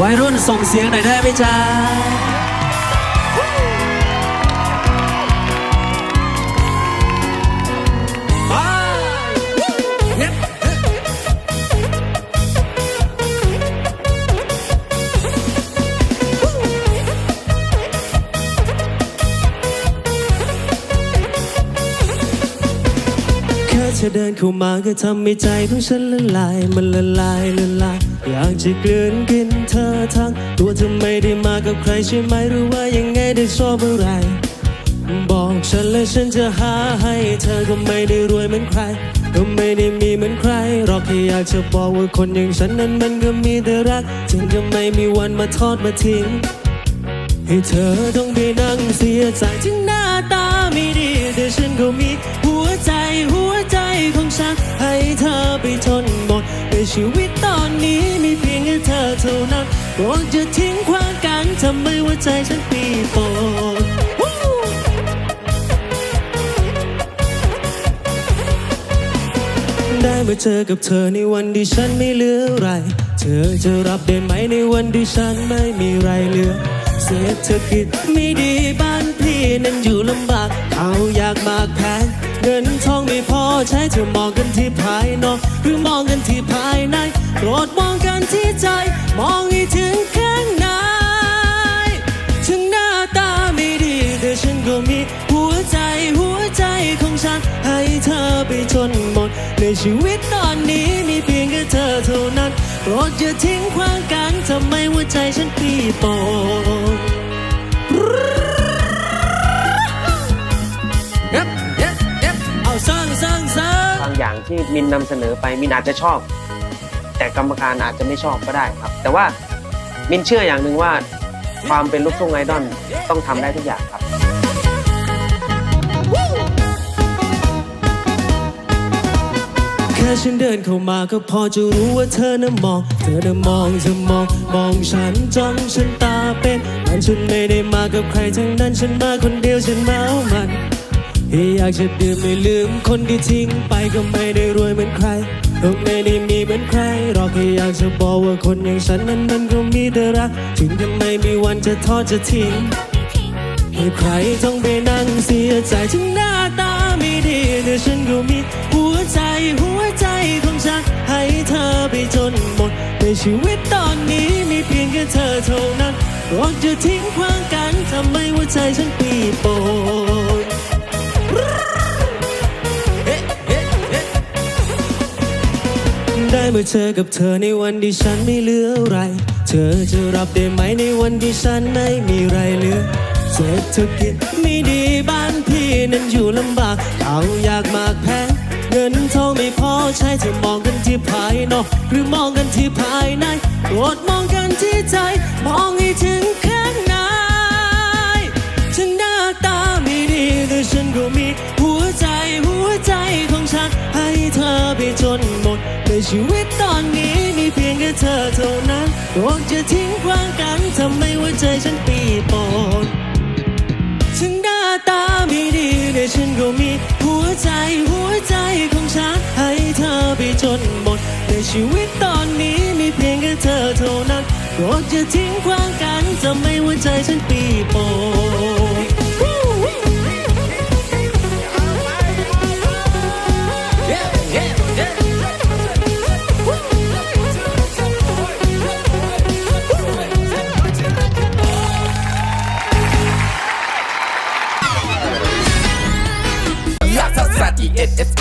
วัยรุ่นส่งเสียงหน่อยได้ไหมจ๊ะ เธอเดินเข้ามาก็ทำให้ใจของฉันละลาย มันละลายละลาย อยากจะกลืนกินเธอทั้ง ตัวเธอไม่ได้มากับใครใช่ไหมหรือว่ายังไงได้ชอบอะไร บอกฉันและฉันจะหาให้เธอก็ไม่ได้รวยเหมือนใคร ก็ไม่ได้มีเหมือนใครหรอกแค่อยากจะบอกว่าคนอย่างฉันนั้นมันก็มีแต่รักจึงจะไม่มีวันมาทอดมาทิ้งให้เธอต้องไปนั่งเสียใจถึงหน้าตาไม่ดีแต่ฉันก็มีหัวใจหัว ของฉัน ให้เธอไปทนหมดในชีวิตตอนนี้มีเพียงแค่เธอเท่านั้นโปรดจะทิ้งความกันทำไมหัวใจฉันปีโปนได้มาเจอกับเธอในวันที่ฉันไม่เหลืออะไร เธอจะรับได้ไหมในวันที่ฉันไม่มีไรเหลือ เศรษฐกิจไม่ดีบ้านพี่นั้นอยู่ลำบาก เขาอยากมากแพง เงินทองไม่พอใช้เธอมองกันที่ภายนอกหรือมองกันที่ภายในโปรดมองกันที่ใจ มองให้ถึงข้างในถึงหน้าตาไม่ดีแต่ฉันก็มีหัวใจหัวใจของฉัน ให้เธอไปจนหมด ในชีวิตตอนนี้มีเพียงแค่เธอเท่านั้น โปรดอย่าทิ้งขว้างกันทำไมหัวใจฉันปีโป ที่มินนำเสนอไปมินอาจจะชอบ แต่กรรมการอาจจะไม่ชอบก็ได้ครับ แต่ว่ามินเชื่ออย่างหนึ่งว่า ความเป็นลูกทุ่งไอดอลต้องทำได้ทุกอย่างครับ แค่ฉันเดินเข้ามาก็พอจะรู้ว่าเธอน่ะมอง เธอน่ะมองเธอมอง มองฉันจ้องฉันตาเป็นมันฉันไม่ได้มากับใครทั้งนั้นฉันมาคนเดียวฉันมาเมามัน อยากจะดื่มไม่ลืมคนที่ทิ้งไปก็ไม่ได้รวยเหมือนใครก็ไม่ได้มีเหมือนใครหรอกแค่อยากจะบอกว่าคนอย่างฉันนั้นมันก็มีแต่รัก ถึงจะไม่มีวันจะทอดจะทิ้งให้ใครต้องไปนั่งเสียใจถึงหน้าตาไม่ดีแต่ฉันก็มีหัวใจหัวใจของฉันให้เธอไปจนหมด ในชีวิตตอนนี้มีเพียงแค่เธอเท่านั้นโปรดจะทิ้งขว้างกันทำไมหัวใจฉันปีโปน ได้มาเจอกับเธอในวันที่ฉันไม่เหลืออะไร เธอจะรับได้ไหมในวันที่ฉันไม่มีไรเหลือเศรษฐกิจไม่ดีบ้านพี่นั้นอยู่ลำบากเขาอยากมากแพงเงินทองไม่พอใช้จะมองกันที่ภายนอกหรือมองกันที่ภายในโปรดมองกันที่ใจ มองให้ถึงข้างในฉันหน้าตาไม่ดีแต่ฉันก็มี หัวใจหัวใจของฉันให้เธอไปจน ชีวิตตอนนี้มีเพียงแค่เธอเท่านั้นโปรดจะทิ้งขว้างกันทำไมหัวใจฉันปีโปนถึงหน้าตาไม่ดีแต่ฉันก็มีหัวใจหัวใจของฉันให้เธอไปจนหมด ในชีวิตตอนนี้มีเพียงแค่เธอเท่านั้นโปรดจะทิ้งขว้างกันทำไมหัวใจฉันปีโปน